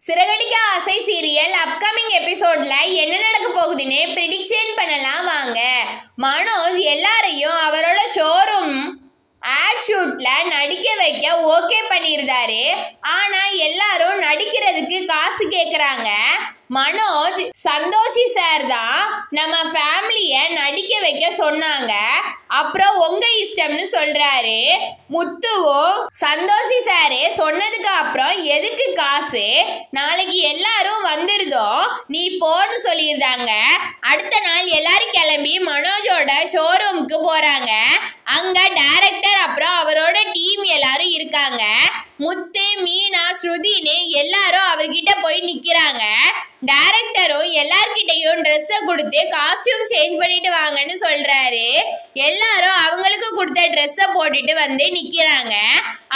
சிறகடிக்க ஆசை serial upcoming எபிசோட்ல என்ன நடக்க போகுதுன்னு ப்ரிடிக்ஷன் பண்ணலாம் வாங்க. மனோஜ் எல்லாரையும் அவரோட ஷோரூம் ஆட் ஷூட்ல நடிக்க வைக்க ஓகே பண்ணியிருந்தாரு ஆனா எல்லாரும் நடிக்கிறதுக்கு காசு கேக்குறாங்க. மனோஜ் சந்தோஷி சார் தான் நம்ம ஃபேமிலிய நடிக்க வைக்க சொன்னாங்க. அப்புறம் உங்க இஷ்டம்னு சொல்றாரு. முத்துவும் சந்தோஷி சாரு சொன்னதுக்கு அப்புறம் எதுக்கு காசு? நாளைக்கு எல்லாரும் வந்துருதோம். நீ போன்னு சொல்லியிருந்தாங்க. அடுத்த நாள் எல்லாரும் கிளம்பி மனோஜோட ஷோரூமுக்கு போறாங்க. அங்க டைரக்டர் அப்புறம் அவரோட டீம் எல்லாரும் இருக்காங்க. முத்து மீனா ஸ்ருதின்னு எல்லாரும் அவர்கிட்ட போய் நிக்கிறாங்க. டைரக்டரும் எல்லார்கிட்டையும் ட்ரெஸ்ஸை கொடுத்து காஸ்டியூம் சேஞ்ச் பண்ணிட்டு வாங்கன்னு சொல்றாரு. எல்லாரும் அவங்களுக்கு கொடுத்த ட்ரெஸ்ஸை போட்டுட்டு வந்து நிக்கிறாங்க.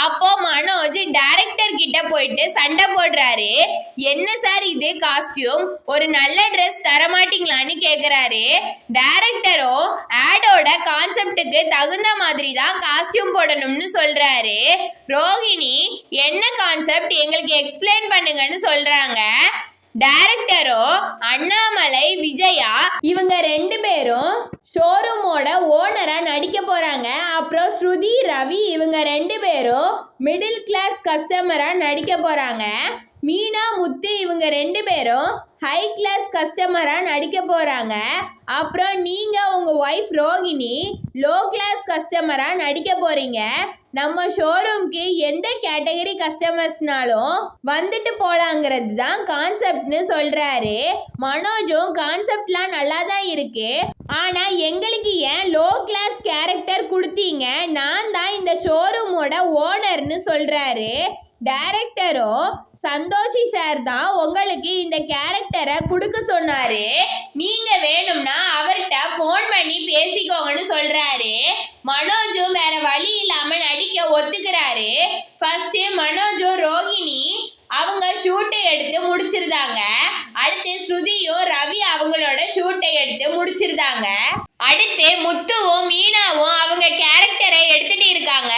அப்போ மனோஜ் டைரக்டர் கிட்ட போயிட்டு சண்டை போடுறாரு. என்ன சார் இது காஸ்டியூம் ஒரு நல்ல ட்ரெஸ் தர மாட்டீங்களான்னு கேக்குறாரு டைரக்டரும் ஆடோட கான்செப்டுக்கு தகுந்த மாதிரி தான் காஸ்டியூம் போடணும்னு சொல்றாரு. ரோகிணி என்ன கான்செப்ட் எங்களுக்கு எக்ஸ்பிளைன் பண்ணுங்கன்னு சொல்றாங்க. டைரக்டரோ அண்ணாமலை விஜயா? இவங்க ரெண்டு பேரும் ஷோரூமோட ஓனரா நடிக்க போறாங்க. அப்புறம் ஸ்ருதி ரவி இவங்க ரெண்டு பேரும் மிடில் கிளாஸ் கஸ்டமரா நடிக்க போறாங்க. மீனா முத்து இவங்க ரெண்டு பேரும் ஹை கிளாஸ் கஸ்டமரா நடிக்க போறாங்க. அப்புறம் நீங்க உங்க ஒய்ஃப் ரோகிணி லோ கிளாஸ் கஸ்டமரா நடிக்க போறீங்க. நம்ம ஷோரூம்க்கு எந்த கேட்டகரி கஸ்டமர்ஸ்னாலும் வந்துட்டு போலாங்கிறது தான் கான்செப்ட்னு சொல்றாரு. மனோஜும் கான்செப்ட்லாம் நல்லா தான் இருக்கு. ஆனா எங்களுக்கு ஏன் லோ கிளாஸ் கேரக்டர் கொடுத்தீங்க? நான் தான் இந்த ஷோரூமோட ஓனர்னு சொல்றாரு. டைரக்டரும் சந்தோஷி சார் தான் உங்களுக்கு இந்த கேரக்டரை கொடுக்க சொன்னாரு. நீங்க வேணும்னா அவர்கிட்ட ஃபோன் பண்ணி பேசிக்கோங்கன்னு சொல்றாரு. மனோஜும் வேற வழி இல்லாம நடிக்க ஒத்துக்கிறாரு. ஃபர்ஸ்ட் மனோஜும் ரோஹிணி அவங்க ஷூட்டை எடுத்து முடிச்சிருந்தாங்க. அடுத்து ஸ்ருதியும் ரவி அவங்களோட ஷூட்டை எடுத்து முடிச்சிருந்தாங்க. அடுத்து முத்துவும் மீனாவும் அவங்க கேரக்டரை எடுத்துட்டு இருக்காங்க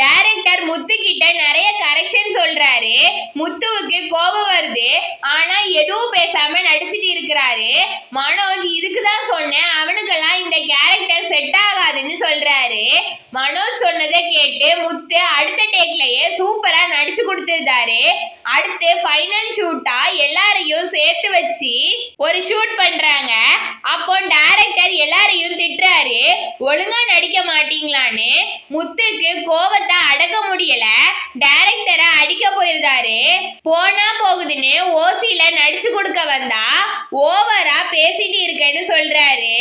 டைரக்டர் முத்து கிட்ட நிறைய கரெக்ஷன் சொல்றாரு முத்துவுக்கு கோபம் வருது. ஆனா எதுவும் பேசாம நடிச்சிட்டு இருக்கிறாரு. மனோஜ் இதுக்கு தான் சொன்னேன் அவனுக்கெல்லாம் இந்த கேரக்டர் செட் ஆகாதுன்னு சொல்றாரு. மனோஜ் சொன்னதை கேட்டு முத்து அடுத்த டேக்லயே சூப்பரா நடிச்சு கொடுத்திருந்தாரு. அடுத்து ஃபைனல் ஷூட்டா எல்லாரையும் சேர்த்து வச்சு ஒரு ஷூட் பண்றாங்க. அப்போ டைரக்டர் எல்லாரையும் திட்டுறாரு. ஒழுங்கா நடிக்க மாட்டீங்களான்னு? முத்துக்கு கோபத்தை அடக்க முடியல. டைரக்டரை போயிருந்தாரு போனா போகுதுன்னு ஓசில நடிச்சு கொடுக்க வந்தா ஓவரா பேசிட்டு இருக்கேன்னு சொல்றாரு.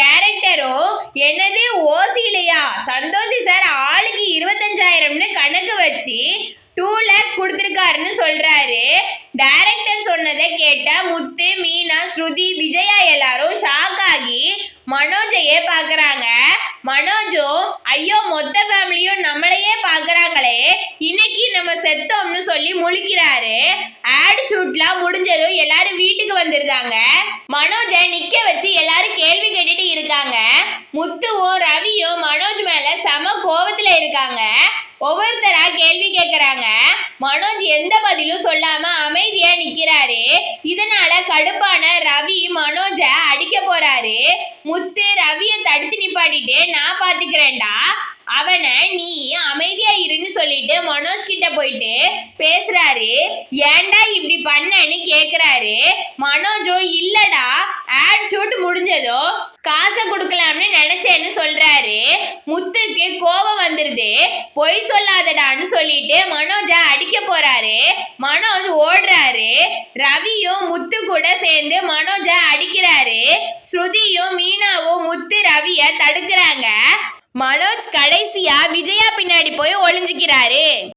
டைரக்டரும் என்னது ஓசிலையா சந்தோஷி சார் ஆளுக்கு இருபத்தஞ்சாயிரம்னு கணக்கு வச்சு டூ லேக் கொடுத்துருக்காருன்னு சொல்றாரு. டைரக்டர் சொன்னதை கேட்ட முத்து மீனா ஸ்ருதி விஜயா எல்லாரும் ஷாக் ஆகி மனோஜையே பார்க்குறாங்க. மனோஜும் ஐயோ மொத்த ஃபேமிலியும் நம்மளையே பார்க்குறாங்களே. இன்னைக்கு நம்ம செத்தோம்னு சொல்லி முழிக்கிறாரு. ஆட் ஷூட்லாம் முடிஞ்சதும் எல்லாரும் வீட்டுக்கு வந்துருந்தாங்க மனோஜை நிக்க வச்சு எல்லாரும் கேள்வி கேட்டுட்டு இருக்காங்க. முத்துவும் ரவியும் மனோஜ் மேல செம கோபத்துல இருக்காங்க. ஒவ்வொருத்தரா கேள்வி கேட்கறாங்க மனோஜ் எந்த பதிலும் சொல்லாம அமைதியா நிக்கிறாரு. இதனால கடுப்பான ரவி மனோஜ அடிக்க போறாரு. முத்து ரவிய தடுத்து நிப்பாட்டிட்டு நான் பாத்துக்கிறேன்டா. அவனை நீ அமைதியா இருன்னு சொல்லிட்டு மனோஜ் கிட்ட போயிட்டு பேசுறாரு. ஏன்டா இப்படி பண்ணன்னு கேக்குறாரு. மனோஜும் இல்லடா ஆட் ஷூட் முடிஞ்சதோ காசை கொடுக்கலாம்னு நினைச்சேன்னு சொல்றாரு. முத்துக்கு கோபம் வந்துருது. பொய் சொல்லாதடான்னு சொல்லிட்டு மனோஜ அடிக்க போறாரு. மனோஜ் ஓடுறாரு. ரவியும் முத்து கூட சேர்ந்து மனோஜ அடிக்கிறாரு. ஸ்ருதியும் மீனாவும் முத்து ரவிய தடுக்கிறாங்க. மனோஜ் கடைசியா விஜயா பின்னாடி போய் ஒளிஞ்சுக்கிறாரு.